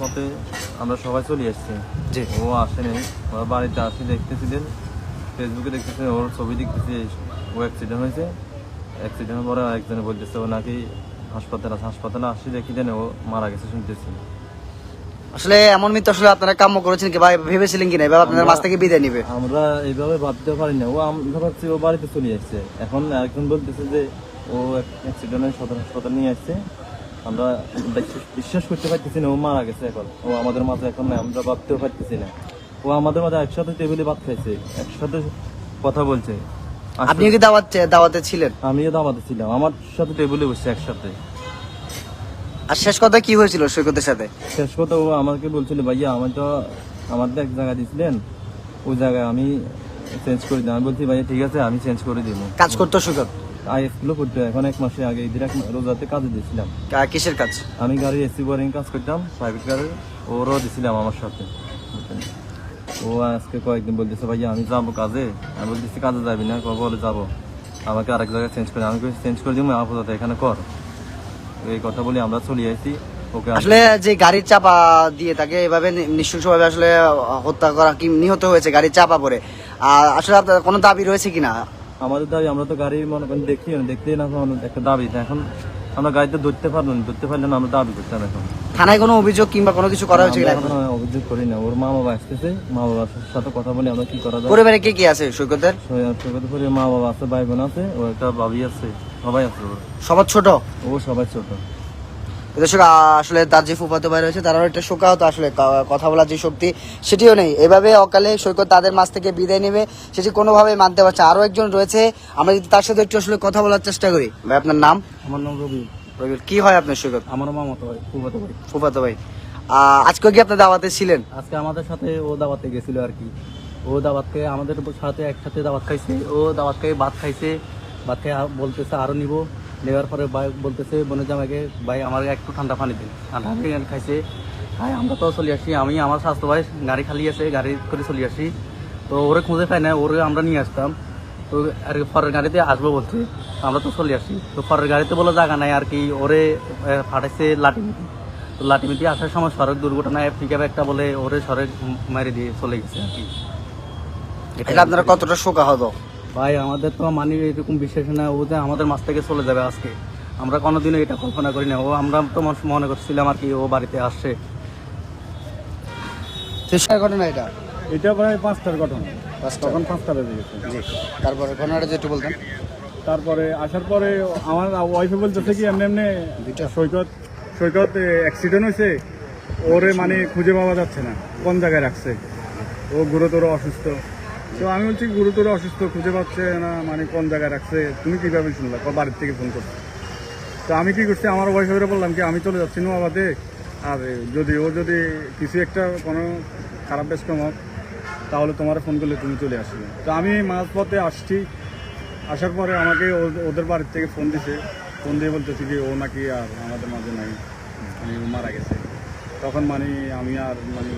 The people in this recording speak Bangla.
পথে আমরা সবাই চলে এসেছি। জি। ও আসেনি ওরা বাড়িতে আসি দেখতেছিলেন ফেসবুকে দেখতেছি ওর ছবি দেখতেছি ও অ্যাক্সিডেন্ট হয়েছে। অ্যাক্সিডেন্টের পরে একজনে বলতেছে ও নাকি হাসপাতালে হাসপাতালে আসি দেখি দেন ও মারা গেছে শুনতেছি। আসলে এমন মৃত্যু আসলে আপনারা কাম্য করেছেন কি বা ভেবেছিলেন কিনা এবার আপনাদের মাছ থেকে বিদায় নিবে। আমরা এইভাবে ভাবতে পারি না। ও আমরা ভাবছি ও বাড়িতে চলে আসছে। এখন একজন বলতেছে যে ও অ্যাক্সিডেন্টে সদর হাসপাতাল নিয়ে আসছে। আমরা বিশ্বাস- করতে পারতেছি না ও মারা গেছে এখন। ও আমাদের মাঝে এখন নাই আমরা ভাবতেও পারতেছি না। ও আমাদের মাঝে একসাথে টেবিলে ভাত খাইছে একসাথে কথা বলছে। আপনি কি দাওয়াত দাওয়াতে ছিলেন? আমিও দামাতে ছিলাম আমার সাথে টেবিলে বসছে একসাথে। আর শেষ কথা কি হয়েছিল সৈকতের সাথে? শেষ কথা ও আমাকে বলছিল ভাইয়া আমার তো আমার তো এক জায়গায় দিয়েছিলেন ওই জায়গায় আমি চেঞ্জ করে দিই আমি বলছি ভাইয়া ঠিক আছে আমি চেঞ্জ করে দিব। কাজ করতো সৈকত? আই স্কুলে পড়তে হয়। এখন এক মাসে আগে ঈদের এক রোজাতে কাজে দিয়েছিলাম। কিসের কাজ? আমি গাড়ি এসি বোরিং কাজ করতাম প্রাইভেট কারে ওরও দিছিলাম আমার সাথে। ও আজকে কয়েকদিন বলতেছে ভাইয়া আমি যাব কাজে। আমি বলতেছি কাজে যাবি না? কবে বলে যাব। আমাকে আরেক জায়গায় চেঞ্জ করে আমি চেঞ্জ করে দিব আপাতত এখানে কর। এই কথা বলে আমরা চলে আসি ওকে আসলে যে গাড়ির চাপা দিয়ে তাকে এভাবে নিঃশংসভাবে আসলে হত্যা করা কি নিহত হয়েছে গাড়ির চাপা পড়ে। আর আসলে আপনার কোনো দাবি রয়েছে কিনা? আমাদের দাবি আমরা তো গাড়ি মনে করেন দেখি দেখতেই না একটা দাবি। এখন আমরা গাড়িতে ধরতে পারলাম ধরতে পারলে না আমরা দাবি করতাম এখন। থানায় কোনো অভিযোগ কিংবা কোনো কিছু করা হয়েছে এখনও? অভিযোগ করি না ওর মা বাবা আসতেছে মা বাবার সাথে কথা বলি আমরা কি করা যায়? পরিবারে কে কি আছে সৈকতের সৈকত করে মা বাবা আছে ভাই বোন আছে ও একটা ভাবি আছে সবাই আছে ওর। সবার ছোট? ও সবাই ছোট। দর্শক আসলে তার যে ফুফাতো ভাই রয়েছে তারাও একটা শোকাহত আসলে কথা বলার যে শক্তি সেটিও নেই। এভাবে অকালে সৈকত তাদের মাছ থেকে বিদায় নেবে সেটি কোনোভাবে মানতে পারছে আরও একজন রয়েছে আমরা যদি তার সাথে একটু আসলে কথা বলার চেষ্টা করি। ভাই আপনার নাম? আমার নাম রবি। রবিউল, কি হয় আপনার সৈকত? আমার মামাতো ভাই ফুফাতো ভাই। ফুফাতো ভাই। আজকে কি আপনার দাওয়াতে ছিলেন? আজকে আমাদের সাথে ও দাওয়াতে গেছিল আর কি। ও দাওয়াত খেয়ে আমাদের সাথে একসাথে দাওয়াত খাইছে ও দাওয়াত খেয়ে ভাত খাইছে ভাত খেয়ে বলতেছে আরও নিব। নেওয়ার পরে ভাই বলতেছে, বোনের জামাইকে, ভাই, আমার একটু ঠান্ডা পানি দিন। ঠান্ডা পানি খাইছে। ভাই, আমরা তো চলে আসি আমি, আমার স্বাস্থ্য ভাই গাড়ি খালি আছে, গাড়ি করে চলে আসি তো ওরে খুঁজে পাই না, ওরে আমরা নিয়ে আসতাম। তো আর কি পরের গাড়িতে আসব বলছে, আমরা তো চলে আসি তো ফরের গাড়িতে বলে জায়গা নাই আর কি, ওরে ফাটাইছে লাঠি মিটি। তো লাঠিমিটি আসার সময় সড়ক দুর্ঘটনায় পিকআপ একটা বলে ওরে সড়ক মেরে দিয়ে চলে গেছে আর কি। এটা আপনারা কতটা শোকাহত? ভাই আমাদের তো মানে এরকম বিশ্বাস না। ও যে আমাদের মাছ থেকে চলে যাবে আজকে। আমরা কোনোদিনও এটা কল্পনা করি না। ও আমরা তো মনে- মনে করছিলাম আর কি ও বাড়িতে আসছে। ঘটনা এটা? এটা প্রায় পাঁচটার ঘটনা। পাঁচটা। তখন পাঁচটা বেজে গেছে। জি। তারপরে ঘটনাটা যে বলতেন। তারপরে আসার পরে আমার ওয়াইফে বলতেছে কি এমনি এমনি সৈকত সৈকত অ্যাক্সিডেন্ট হয়েছে। ওরে মানে খুঁজে পাওয়া যাচ্ছে না। কোন জায়গায় রাখছে? ও গুরুতর অসুস্থ। তো আমি বলছি, গুরুতর অসুস্থ খুঁজে পাচ্ছে না মানে কোন জায়গায় রাখছে? তুমি কীভাবে শুনলা? বাড়ির থেকে ফোন করছ। তো আমি কি করছি, আমার ওয়াইফে বললাম কি, আমি চলে যাচ্ছি নোয়াবাদে। আর যদি ও যদি কিছু একটা কোনো খারাপ বেশকম হোক, তাহলে তোমার ফোন করলে তুমি চলে আসবে। তো আমি মাঝপথে আসছি। আসার পরে আমাকে ওদের বাড়ির থেকে ফোন দিছে। ফোন দিয়ে বলতেছি যে ও নাকি আর আমাদের মাঝে নাই মানে মারা গেছে। তখন মানে আমি আর মানে